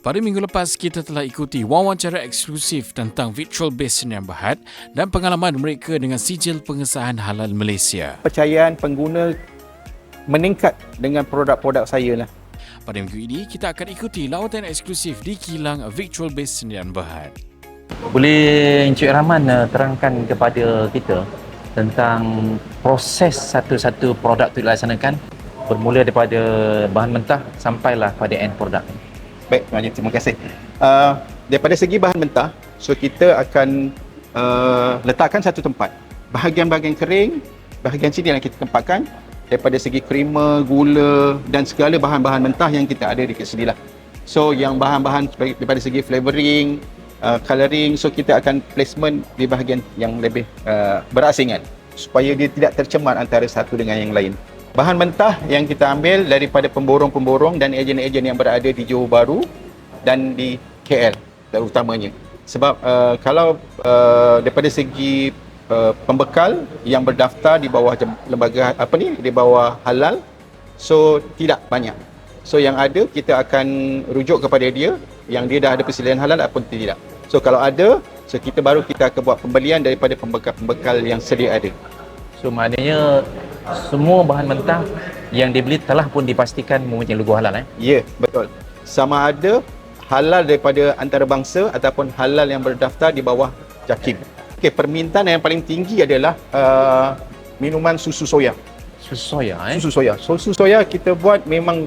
Pada minggu lepas, kita telah ikuti wawancara eksklusif tentang Virtual Base Sdn Berhad dan pengalaman mereka dengan sijil pengesahan halal Malaysia. Percayaan pengguna meningkat dengan produk-produk saya lah. Pada minggu ini, kita akan ikuti lawatan eksklusif di kilang Virtual Base Sdn Berhad. Boleh Encik Rahman uh, terangkan kepada kita tentang proses satu-satu produk itu dilaksanakan bermula daripada bahan mentah sampailah pada end produk. Baik, Haji, terima kasih. Uh, daripada segi bahan mentah, so kita akan uh, letakkan satu tempat. Bahagian-bahagian kering, bahagian sini yang kita tempatkan daripada segi krema, gula dan segala bahan-bahan mentah yang kita ada di sini lah. So yang bahan-bahan daripada segi flavoring, uh, colouring, so kita akan placement di bahagian yang lebih uh, berasingan supaya dia tidak tercemar antara satu dengan yang lain. Bahan mentah yang kita ambil daripada pemborong-pemborong dan ejen-ejen yang berada di Johor Bahru dan di KL terutamanya. Sebab uh, kalau uh, daripada segi uh, pembekal yang berdaftar di bawah lembaga apa ni di bawah halal so tidak banyak. So yang ada kita akan rujuk kepada dia yang dia dah ada persediaan halal ataupun tidak. So kalau ada so kita baru kita akan buat pembelian daripada pembekal-pembekal yang sedia ada. So maknanya semua bahan mentah yang dibeli telah pun dipastikan mempunyai logo halal eh? Ya, yeah, betul. Sama ada halal daripada antarabangsa ataupun halal yang berdaftar di bawah JAKIM. Okey, permintaan yang paling tinggi adalah uh, minuman susu soya. Susu soya eh? Susu soya. So, susu soya kita buat memang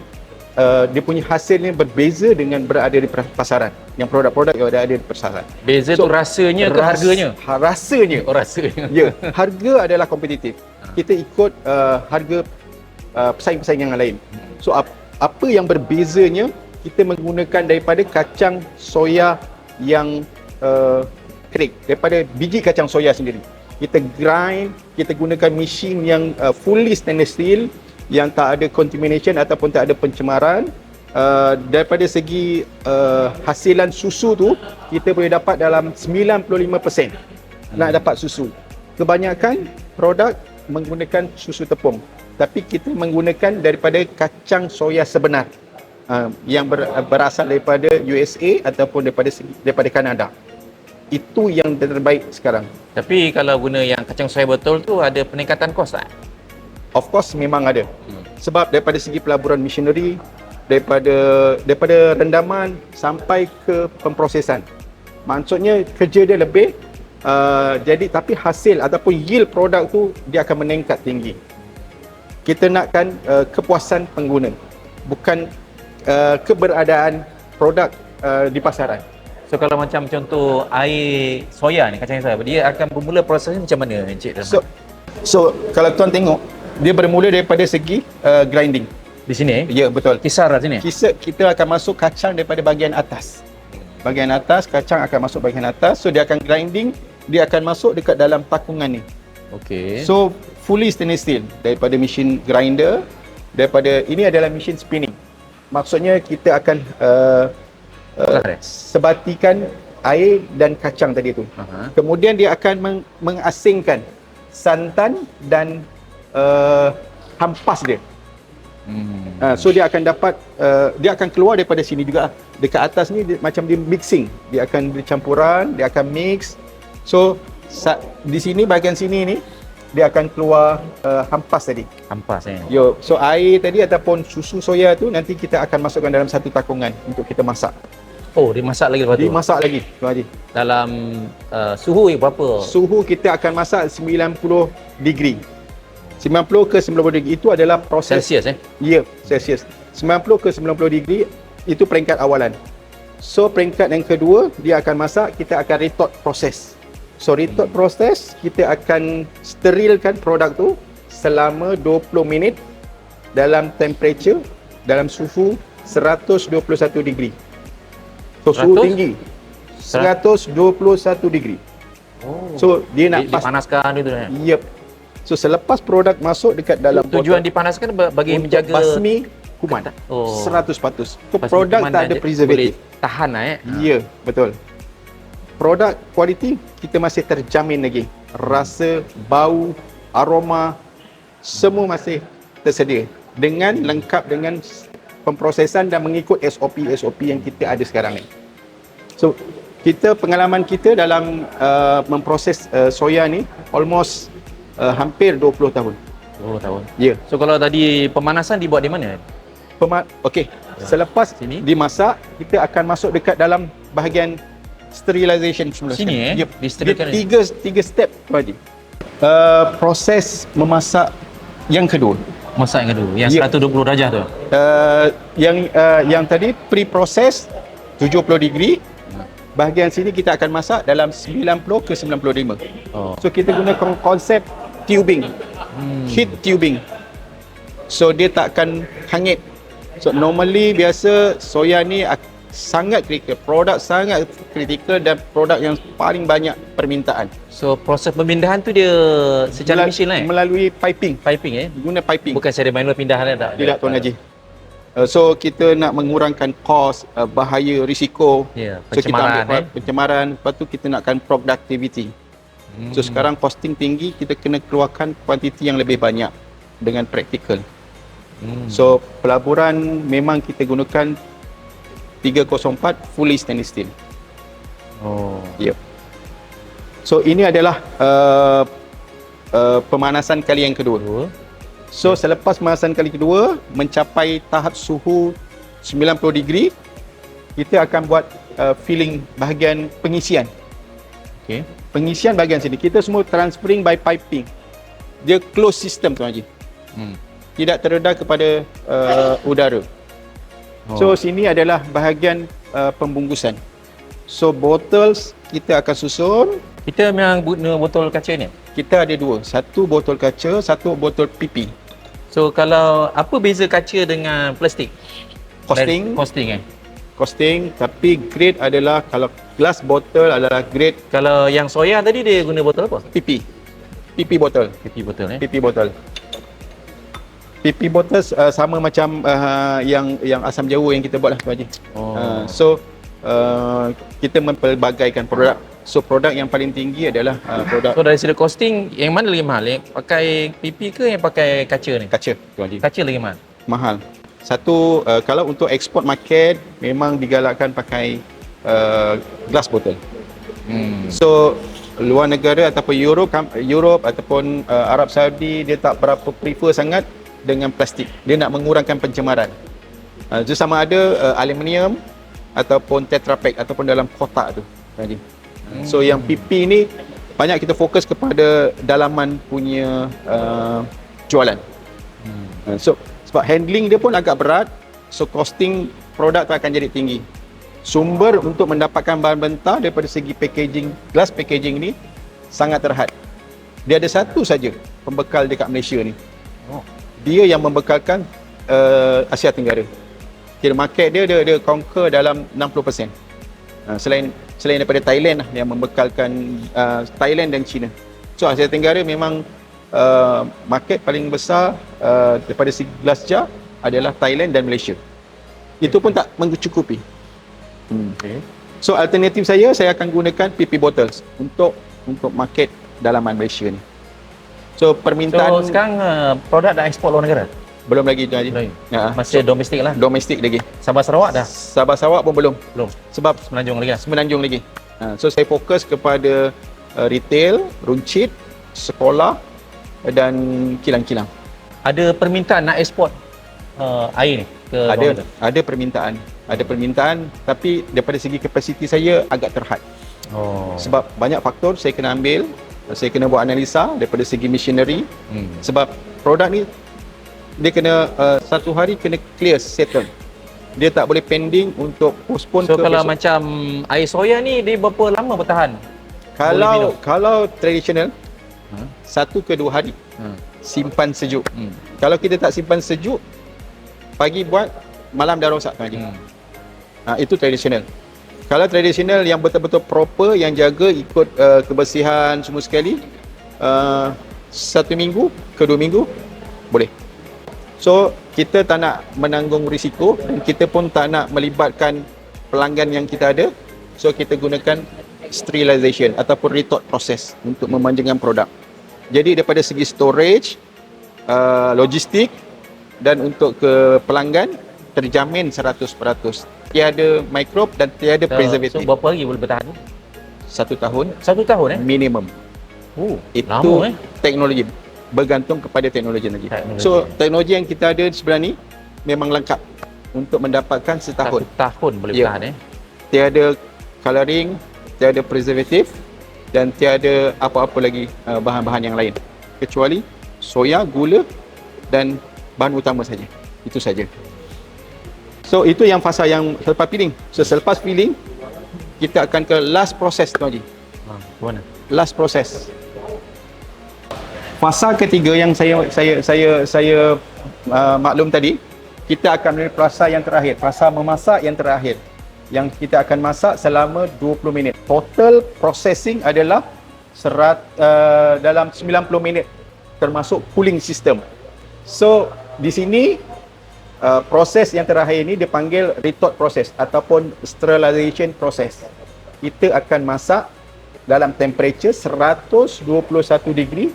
uh, dia punya hasilnya berbeza dengan berada di pasaran. Yang produk-produk yang ada di pasaran. Beza so, tu rasanya ke ras, harganya? Ha, rasanya. Oh, rasanya. Ya, harga adalah kompetitif. Kita ikut uh, harga uh, pesaing-pesaing yang lain. So ap- apa yang berbezanya kita menggunakan daripada kacang soya yang uh, kering daripada biji kacang soya sendiri. Kita grind, kita gunakan mesin yang uh, fully stainless steel yang tak ada contamination ataupun tak ada pencemaran. Uh, daripada segi uh, hasilan susu tu kita boleh dapat dalam 95% nak dapat susu. Kebanyakan produk menggunakan susu tepung tapi kita menggunakan daripada kacang soya sebenar uh, yang ber, berasal daripada USA ataupun daripada daripada Kanada. Itu yang terbaik sekarang. Tapi kalau guna yang kacang soya betul tu ada peningkatan kos tak? Of course memang ada. Hmm. Sebab daripada segi pelaburan machinery daripada daripada rendaman sampai ke pemprosesan. Maksudnya kerja dia lebih uh, jadi tapi hasil ataupun yield produk tu dia akan meningkat tinggi. Kita nakkan uh, kepuasan pengguna bukan uh, keberadaan produk uh, di pasaran. So kalau macam contoh air soya ni kacang soya dia akan bermula prosesnya macam mana encik so so kalau tuan tengok dia bermula daripada segi uh, grinding. Di sini ya betul. Kisar lah sini. Kisar kita akan masuk kacang daripada bahagian atas. Bahagian atas kacang akan masuk bahagian atas. So dia akan grinding dia akan masuk dekat dalam takungan ni. Okey. So fully stainless steel daripada mesin grinder daripada ini adalah mesin spinning. Maksudnya kita akan uh, uh, sebatikan air dan kacang tadi tu. Uh-huh. kemudian dia akan meng- mengasingkan santan dan uh, hampas dia. Hmm. Uh, so dia akan dapat uh, dia akan keluar daripada sini juga. Dekat atas ni dia, macam dia mixing. Dia akan dicampuran dia akan mix so di sini bahagian sini ni dia akan keluar uh, hampas tadi. Hampas eh. Yo, so air tadi ataupun susu soya tu nanti kita akan masukkan dalam satu takungan untuk kita masak. Oh, dimasak lagi lepas tu. Dimasak lagi, Tuan Haji. Dalam uh, suhu berapa? Suhu kita akan masak 90 degree. 90 ke 90 degree itu adalah proses Celsius eh? Ya, yeah, Celsius. 90 ke 90 degree itu peringkat awalan. So peringkat yang kedua dia akan masak, kita akan retort proses. So retort proses kita akan sterilkan produk tu selama 20 minit dalam temperature dalam suhu 121 degree. So 100? suhu tinggi. 121 degree. Oh. So dia nak pas dipanaskan itu eh. Yep. So selepas produk masuk dekat dalam tujuan botol, dipanaskan bagi untuk menjaga basmi kuman. Oh. 100 patus. So, produk tak ada preservative. Tahan lah eh. Ya, yeah, betul produk kualiti kita masih terjamin lagi rasa bau aroma semua masih tersedia dengan lengkap dengan pemprosesan dan mengikut SOP SOP yang kita ada sekarang ni. So kita pengalaman kita dalam uh, memproses uh, soya ni almost uh, hampir 20 tahun. 20 tahun. Ya. Yeah. So kalau tadi pemanasan dibuat di mana? Pema- Okey. Selepas Sini? dimasak, kita akan masuk dekat dalam bahagian sterilization semula. Sini, eh? Yep. Di Dia tiga tiga step tu Haji. Uh, proses memasak yang kedua. Masak yang kedua, yang Ya. 120 darjah tu. Uh, yang uh, yang tadi pre-process 70 degree. Bahagian sini kita akan masak dalam 90 ke 95. Oh. So kita guna kon- konsep tubing. Hmm. Heat tubing. So dia tak akan hangit. So normally biasa soya ni sangat kritikal. Produk sangat kritikal dan produk yang paling banyak permintaan. So proses pemindahan tu dia secara Melal- mesin lah eh? Melalui piping. Piping eh? Guna piping. Bukan secara manual pindahan tak? Tidak Tuan Haji. Uh, so kita nak mengurangkan kos, uh, bahaya, risiko. Ya, So kita pencemaran ambil eh. pencemaran, lepas tu kita nakkan productivity. Hmm. So sekarang costing tinggi, kita kena keluarkan kuantiti yang lebih banyak dengan praktikal. Hmm. So pelaburan memang kita gunakan 304 fully stainless steel. Oh. Yep. So ini adalah uh, uh, pemanasan kali yang kedua. Dua. So selepas pemanasan kali kedua mencapai tahap suhu 90 degree, kita akan buat uh, filling bahagian pengisian. Okay. Pengisian bahagian sini kita semua transferring by piping. Dia close system tuan Haji. Hmm. Tidak terdedah kepada uh, udara. Oh. So sini adalah bahagian uh, pembungkusan. So bottles kita akan susun. Kita memang guna botol kaca ni. Kita ada dua, satu botol kaca, satu botol pipi. So kalau apa beza kaca dengan plastik? Costing, Costing eh. costing tapi grade adalah kalau glass bottle adalah grade Kalau yang soya tadi dia guna botol apa? pipi. Pipi botol, PP botol eh. pipi botol. Pipi botol uh, sama macam uh, yang yang asam jawa yang kita buat lah Tuan Haji. Oh. Uh, so uh, kita mempelbagaikan produk. So produk yang paling tinggi adalah uh, produk So dari segi costing yang mana lagi mahal? Yang pakai PP ke yang pakai kaca ni? kaca Tuan Haji. Kaca lagi mahal. mahal. Satu uh, kalau untuk ekspor market memang digalakkan pakai uh, glass bottle. Hmm. So luar negara ataupun Europe Europe ataupun uh, Arab Saudi dia tak berapa prefer sangat dengan plastik. Dia nak mengurangkan pencemaran. Uh, itu sama ada uh, aluminium ataupun tetra pak ataupun dalam kotak tu tadi. Uh, so yang PP ni banyak kita fokus kepada dalaman punya uh, jualan. Uh, so sebab handling dia pun agak berat, so costing produk tu akan jadi tinggi. Sumber untuk mendapatkan bahan mentah daripada segi packaging, glass packaging ni sangat terhad. Dia ada satu saja pembekal dekat Malaysia ni. Oh. Dia yang membekalkan uh, Asia Tenggara. Kira market dia dia, dia conquer dalam 60%. Uh, selain selain daripada Thailand lah yang membekalkan uh, Thailand dan China. So Asia Tenggara memang uh, market paling besar uh, daripada segi glass jar adalah Thailand dan Malaysia. Itu pun tak mencukupi. Hmm. Okay. So alternatif saya saya akan gunakan PP bottles untuk untuk market dalaman Malaysia ni. So So permintaan sekarang uh, produk dah ekspor luar negara? belum lagi Tuan Haji. Belum. Ha, Masih domestik lah. domestik lagi. Sabah Sarawak dah? Sabah Sarawak pun belum Belum. sebab Semenanjung lagi lah. Semenanjung lagi. Ha, so saya fokus kepada uh, retail, runcit, sekolah dan kilang-kilang. Ada permintaan nak ekspor uh, air ni ke Ada negara? ada permintaan. Ada permintaan tapi daripada segi kapasiti saya agak terhad. Oh. Sebab banyak faktor saya kena ambil, saya kena buat analisa daripada segi machinery Hmm. sebab produk ni dia kena uh, satu hari kena clear settle. Dia tak boleh pending untuk postpone So ke kalau besok. macam air soya ni dia berapa lama bertahan? kalau kalau traditional Ha? satu ke dua hari Hmm. simpan sejuk. Hmm. Kalau kita tak simpan sejuk, pagi buat, malam dah rosak pagi. Hmm. Ha, itu traditional. Kalau traditional yang betul-betul proper, yang jaga ikut uh, kebersihan semua sekali, uh, satu minggu ke dua minggu, boleh. So, kita tak nak menanggung risiko dan kita pun tak nak melibatkan pelanggan yang kita ada. So, kita gunakan sterilization ataupun retort process untuk memanjangkan produk. Jadi daripada segi storage, uh, logistik dan untuk ke pelanggan, terjamin 100%. Tiada mikrob dan tiada So, preservatif. so berapa hari boleh bertahan? Satu tahun Satu tahun eh? minimum. Oh, Itu lama eh? teknologi bergantung kepada teknologi lagi. Teknologi. So teknologi yang kita ada sebelah ni memang lengkap untuk mendapatkan setahun. Satu tahun boleh Ya. bertahan eh? Tiada coloring, tiada preservatif dan tiada apa-apa lagi uh, bahan-bahan yang lain kecuali soya, gula dan bahan utama saja. Itu saja. So itu yang fasa yang selepas peeling. So selepas peeling kita akan ke last process tu Haji. Ha, mana? last process. Fasa ketiga yang saya saya saya saya uh, maklum tadi, kita akan melalui fasa yang terakhir, fasa memasak yang terakhir. Yang kita akan masak selama 20 minit. Total processing adalah serat uh, dalam 90 minit termasuk cooling system. So di sini uh, proses yang terakhir ini dipanggil retort process ataupun sterilization process. Kita akan masak dalam temperature 121 degree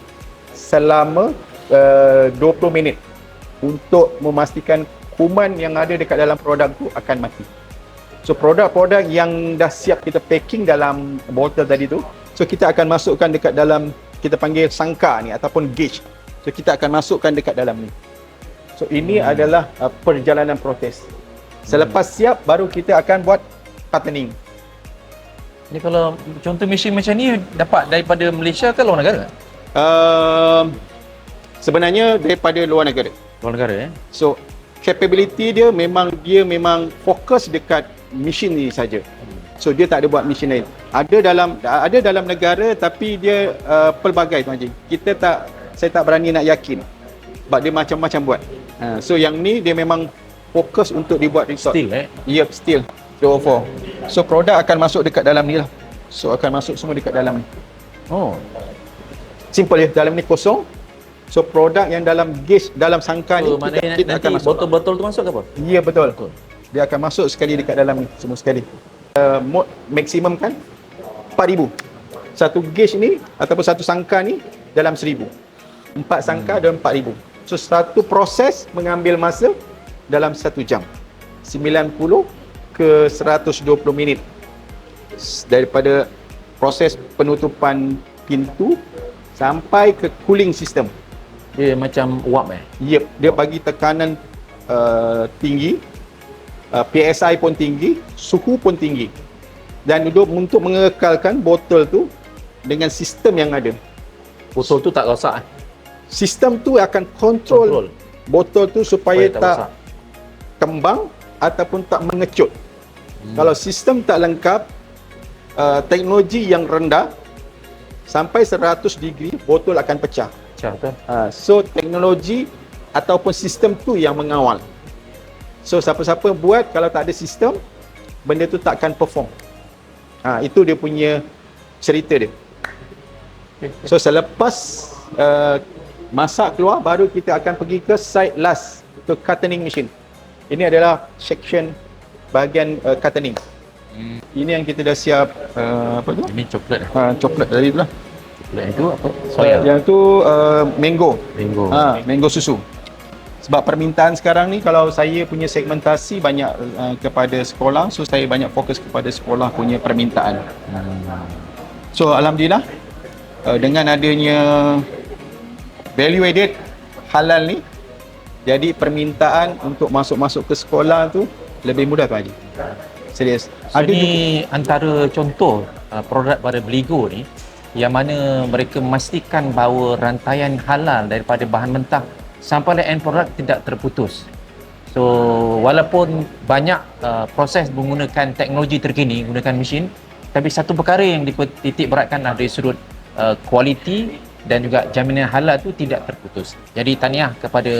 selama uh, 20 minit untuk memastikan kuman yang ada dekat dalam produk tu akan mati. So produk-produk yang dah siap kita packing dalam botol tadi tu, so kita akan masukkan dekat dalam kita panggil sangka ni ataupun gauge. So kita akan masukkan dekat dalam ni. So ini hmm. adalah uh, perjalanan proses. Selepas siap baru kita akan buat patterning. Jadi kalau contoh mesin macam ni dapat daripada Malaysia ke luar negara? Uh, sebenarnya daripada luar negara. Luar negara eh? So capability dia memang dia memang fokus dekat mesin ni saja. So dia tak ada buat mesin lain. Ada dalam ada dalam negara tapi dia uh, pelbagai tuan haji. Kita tak saya tak berani nak yakin. Sebab dia macam-macam buat. Uh, so yang ni dia memang fokus untuk dibuat resort. Still eh? Yep, still. 204. So produk akan masuk dekat dalam ni lah. So akan masuk semua dekat dalam ni. Oh, Simple ya, dalam ni kosong. So produk yang dalam gauge dalam sangka ni so maknanya kita, kita nanti akan masuk. botol-botol tu masuk ke apa? Ya betul. Betul. Dia akan masuk sekali dekat dalam ni semua sekali. Uh, mode maksimum kan 4000. Satu gauge ni ataupun satu sangka ni dalam 1000. Empat sangka dalam 4000. So satu proses mengambil masa dalam satu jam. 90 ke 120 minit daripada proses penutupan pintu sampai ke cooling system. Dia macam uap eh? Yep, dia bagi tekanan uh, tinggi, uh, PSI pun tinggi, suhu pun tinggi. Dan untuk untuk mengekalkan botol tu dengan sistem yang ada. Botol tu tak rosak eh? Sistem tu akan kontrol, Kontrol. botol tu supaya, Supaya tak tak, kembang ataupun tak mengecut. Hmm. Kalau sistem tak lengkap, uh, teknologi yang rendah sampai 100 degree botol akan pecah. Pecah tu. Ha, so teknologi ataupun sistem tu yang mengawal. So siapa-siapa buat kalau tak ada sistem, benda tu takkan perform. Ha, itu dia punya cerita dia. So selepas uh, masak keluar, baru kita akan pergi ke side last to cutting machine. Ini adalah section bahagian uh, cutting. Hmm. Ini yang kita dah siap uh, apa tu? Ini coklat? Ha, coklat tadi tu lah. Coklat itu apa? Soya. Yang tu uh, mango. Mango. Ha, mango susu. Sebab permintaan sekarang ni kalau saya punya segmentasi banyak uh, kepada sekolah, so saya banyak fokus kepada sekolah punya permintaan. Hmm. So alhamdulillah uh, dengan adanya value added halal ni jadi permintaan untuk masuk-masuk ke sekolah tu lebih mudah tu Haji. Serius. So ni antara contoh uh, produk pada Beligo ni yang mana mereka memastikan bahawa rantaian halal daripada bahan mentah sampai end produk tidak terputus. So walaupun banyak uh, proses menggunakan teknologi terkini, menggunakan mesin, tapi satu perkara yang dititik beratkan adalah dari sudut uh, kualiti dan juga jaminan halal tu tidak terputus. Jadi tahniah kepada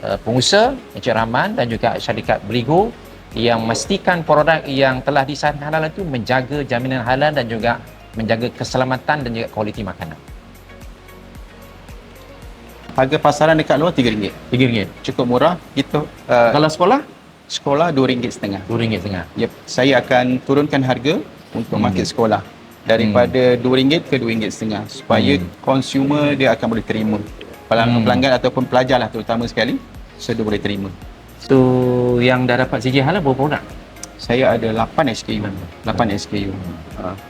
uh, pengusaha Encik Rahman dan juga syarikat Beligo yang memastikan produk yang telah disahkan halal itu menjaga jaminan halal dan juga menjaga keselamatan dan juga kualiti makanan. harga pasaran dekat luar RM3. RM3. Cukup murah. Itu uh, Kalau sekolah sekolah RM2.5. RM2 setengah. Yep. Saya akan turunkan harga untuk hmm. market sekolah daripada RM2 ke RM2.5 supaya Hmm. consumer dia akan boleh terima. Pelanggan, Hmm. pelanggan ataupun pelajar lah terutama sekali so dia boleh terima. So yang dah dapat CJ halal berapa produk? Saya ada 8 SKU. 8 SKU.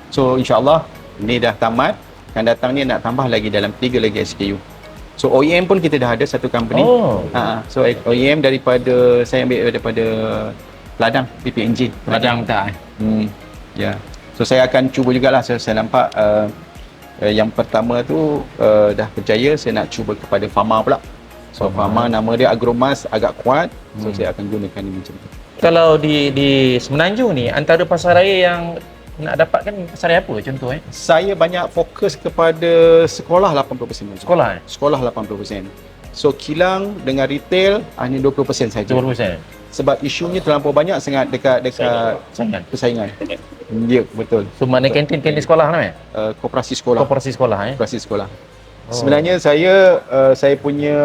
So insyaAllah ni dah tamat. Akan datang ni nak tambah lagi dalam 3 lagi SKU. So OEM pun kita dah ada satu company. Oh. Ha, so OEM daripada saya ambil daripada ladang PPNG. Ladang tak eh? Hmm. Ya. Yeah. So saya akan cuba jugalah saya, saya nampak uh, uh, yang pertama tu uh, dah berjaya saya nak cuba kepada Fama pula. So Hmm. Fama nama dia Agromas agak kuat. So Hmm. saya akan gunakan ni macam tu. Kalau di di Semenanjung ni antara pasar raya yang nak dapatkan pasar raya apa contoh eh? Saya banyak fokus kepada sekolah 80%. Sekolah eh? Sekolah 80%. So kilang dengan retail hanya 20% saja. 20%. Sebab isunya terlampau banyak sangat dekat dekat Saingan. persaingan. Ya, betul. So maknanya kantin-kantin sekolah lah eh? Uh, koperasi sekolah. Koperasi sekolah eh? Koperasi sekolah. Oh. Sebenarnya saya uh, saya punya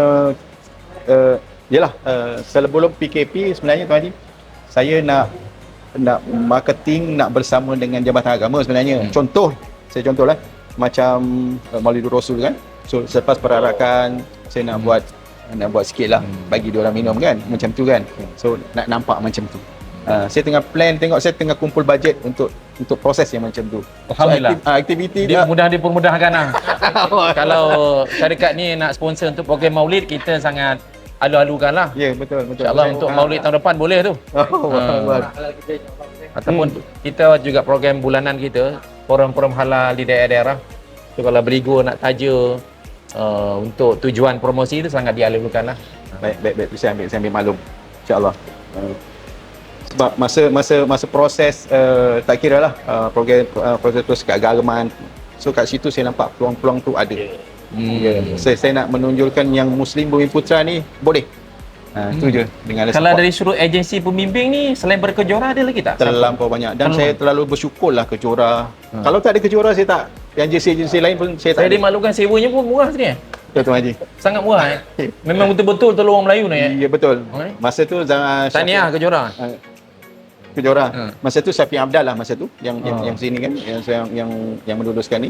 uh, yalah uh, sebelum PKP sebenarnya Tuan Haji saya nak nak marketing nak bersama dengan Jabatan Agama sebenarnya. Hmm. Contoh, saya contohlah macam uh, Maulidur Rasul kan. So selepas perarakan saya nak Hmm. buat nak buat sikit lah Hmm. bagi dia orang minum kan macam tu kan. So nak nampak macam tu. Uh, saya tengah plan tengok saya tengah kumpul bajet untuk untuk proses yang macam tu. Alhamdulillah. So, aktiv, uh, aktiviti Dia dah mudah dipermudahkan lah. Kalau syarikat ni nak sponsor untuk program Maulid, kita sangat alu-alukan lah. Ya betul betul. InsyaAllah untuk Ah. Maulid tahun depan boleh tu. Oh, Ah. Ataupun kita juga program bulanan kita, forum-forum halal di daerah-daerah. So kalau berigo nak taja uh, untuk tujuan promosi tu sangat dialu-alukan lah. Baik baik baik saya ambil saya ambil maklum. Insya-Allah. Uh, sebab masa masa masa proses uh, tak kira lah uh, program uh, proses proses keagamaan. So kat situ saya nampak peluang-peluang tu ada. Hmm. Ya. Saya saya nak menonjolkan yang Muslim Bumi Putra ni boleh. Ha, tu Hmm. je dengan Kalau support. dari sudut agensi pembimbing ni, selain daripada kejora ada lagi tak? terlampau banyak dan Terlalu saya terlalu bersyukurlah ke Jora. Hmm. Kalau tak ada ke Jora saya tak yang agensi-agensi lain pun saya tak Saya dimaklumkan sewanya pun murah sini eh. Betul Tuan Haji. Sangat murah eh. Memang betul-betul tolong orang Melayu ni eh. Ya betul. Okay. Masa tu zaman Tahniah kejora. uh, Kejora. Hmm. Masa tu Syafiq Abdal lah masa tu yang yang, Oh. yang sini kan yang saya yang yang meluluskan ni.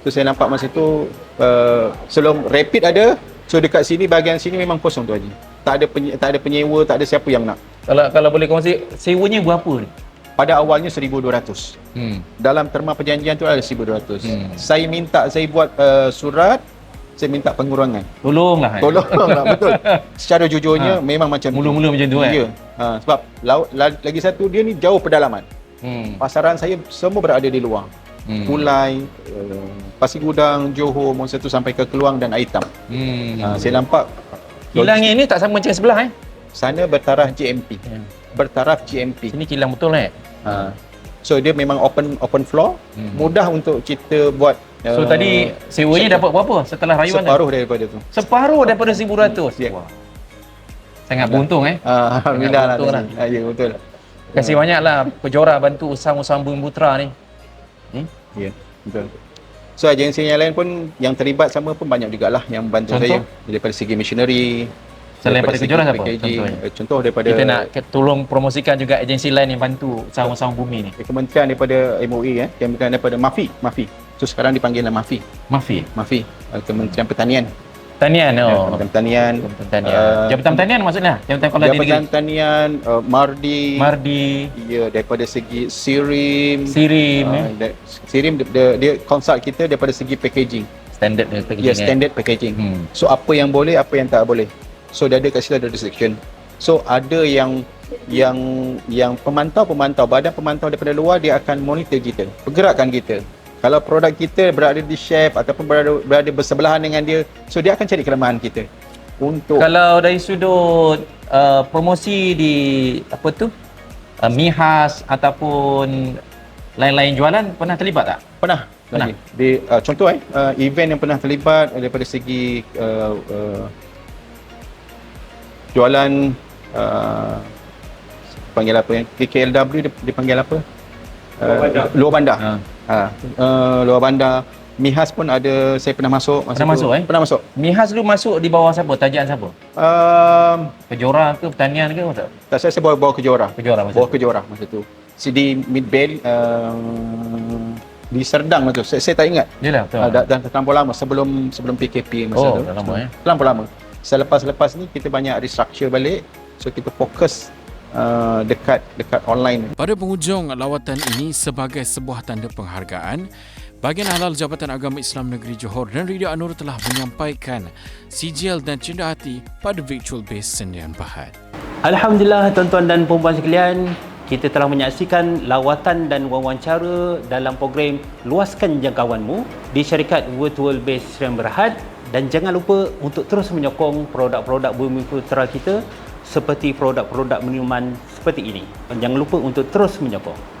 Tu saya nampak masa tu uh, sebelum rapid ada so dekat sini bahagian sini memang kosong tu Haji. Tak ada penye, tak ada penyewa, tak ada siapa yang nak. Kalau kalau boleh kongsi sewanya berapa ni? Pada awalnya 1200. Hmm. Dalam terma perjanjian tu ada 1200. Hmm. Saya minta saya buat uh, surat saya minta pengurangan. Tolonglah. Tolonglah betul. Secara jujurnya memang macam tu. Mula-mula macam tu eh. Ya. Ha, sebab laut, la- lagi satu dia ni jauh pedalaman. Hmm. Pasaran saya semua berada di luar. Hmm. Kulai, uh, Pasir Gudang, Johor, masa tu sampai ke Keluang dan Aitam. Hmm. Ha, saya nampak Kilang ini tak sama macam sebelah eh. sana bertaraf GMP. Hmm. Bertaraf GMP. Sini kilang betul eh. Ha. So dia memang open open floor, Hmm. mudah untuk kita buat So uh, tadi sewanya dapat berapa setelah rayuan separuh daripada tu. Separuh daripada 1100. Ya. Wah. Sangat beruntung eh. Ah, Alhamdulillah lah. lah. Ah, ya betul. Terima kasih banyaklah Kejora bantu usaha-usaha Bumi Putra ni. Hmm? Ya, betul. So agensi yang lain pun yang terlibat sama pun banyak jugalah yang bantu Contoh? saya daripada segi machinery. Selain daripada siapa? packaging. Contohnya. Eh, Contoh daripada Kita nak tolong promosikan juga agensi lain yang bantu usaha-usaha bumi ni. eh, kementerian daripada MOE eh, kementerian daripada MAFI, MAFI. So sekarang dipanggillah MAFI, Mafi. MAFI, eh, Kementerian Pertanian. Tanian Ya, oh. Kementerian Pertanian. Jabatan Tanian. Uh, Jabatan Tanian maksudnya? Jabatan Jabatan Negeri. Pertanian, uh, Mardi, Mardi, ya daripada segi Sirim, Sirim uh, eh. Sirim dia, dia, dia consult kita daripada segi packaging. Standard packaging. Ya, eh. standard packaging. Hmm. So apa yang boleh, apa yang tak boleh. So dia ada kat situ ada restriction. So ada yang yang yang pemantau-pemantau, badan pemantau daripada luar dia akan monitor kita, pergerakan kita. Kalau produk kita berada di shelf ataupun berada berada bersebelahan dengan dia, so dia akan cari kelemahan kita. Untuk Kalau dari sudut uh, promosi di apa tu? Uh, Mihas ataupun lain-lain jualan pernah terlibat tak? pernah Pernah. lagi. Di uh, contoh eh uh, event yang pernah terlibat daripada segi uh, uh, jualan uh, panggil apa yang KKLW dia, dia panggil apa? Uh, luar bandar. Ha. Ha. Uh, luar bandar. Mihas pun ada saya pernah masuk masa Pernah tu. masuk, eh? Pernah masuk. Mihas dulu masuk di bawah siapa? Tajaan siapa? Um, Kejora ke pertanian ke tak? tak saya, saya bawa bawa ke Johor. Kejora masa Bawa tu. ke Johor masa tu. Si di Midbell uh, di Serdang masa tu. Saya, saya tak ingat. Yalah betul. Ah, dah, dah terlampau lama sebelum sebelum PKP masa Oh, tu. dah lama, eh? Terlampau lama. Selepas-lepas ni kita banyak restructure balik. So kita fokus uh, dekat dekat online. Pada penghujung lawatan ini sebagai sebuah tanda penghargaan, Bahagian Halal Jabatan Agama Islam Negeri Johor dan Radio Anur telah menyampaikan sijil dan cinta hati pada virtual base Sendirian Bahad. Alhamdulillah tuan-tuan dan puan-puan sekalian, kita telah menyaksikan lawatan dan wawancara dalam program Luaskan Jangkauanmu di syarikat Virtual Base Sdn Berhad dan jangan lupa untuk terus menyokong produk-produk bumi putera kita seperti produk-produk minuman seperti ini. Jangan lupa untuk terus menyokong.